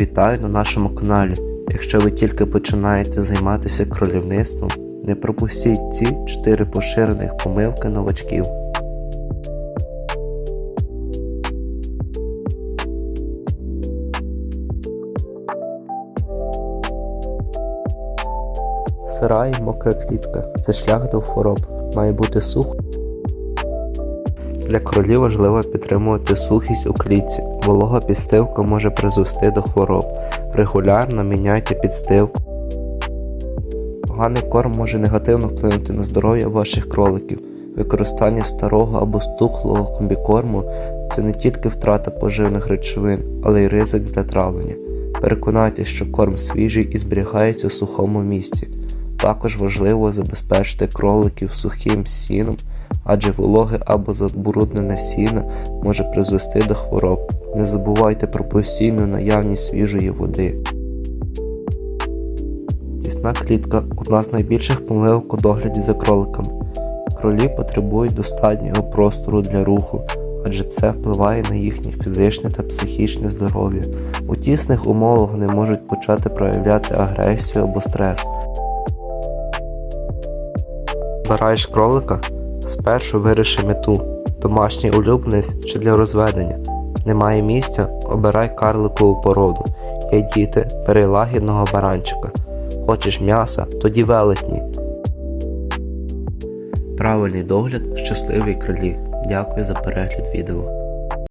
Вітаю на нашому каналі. Якщо ви тільки починаєте займатися кролівництвом, не пропустіть ці 4 поширених помилки новачків. Сира і мокра клітка це шлях до хвороб. Має бути сухо. Для кролів важливо підтримувати сухість у клітці. Волога підстилка може призвести до хвороб. Регулярно міняйте підстилку. Поганий корм може негативно вплинути на здоров'я ваших кроликів. Використання старого або стухлого комбікорму це не тільки втрата поживних речовин, але й ризик для травлення. Переконайтеся, що корм свіжий і зберігається у сухому місці. Також важливо забезпечити кроликів сухим сіном, адже вологе або забруднене сіно може призвести до хвороб. Не забувайте про постійну наявність свіжої води. Тісна клітка одна з найбільших помилок у догляді за кроликами. Кролі потребують достатнього простору для руху, адже це впливає на їхнє фізичне та психічне здоров'я. У тісних умовах вони можуть почати проявляти агресію або стрес. Збираєш кролика? Спершу виріши мету домашній улюбленець чи для розведення. Немає місця, обирай карликову породу. Є діти, бери лагідного баранчика. Хочеш м'яса, тоді велетні. Правильний догляд щасливі кролі. Дякую за перегляд відео.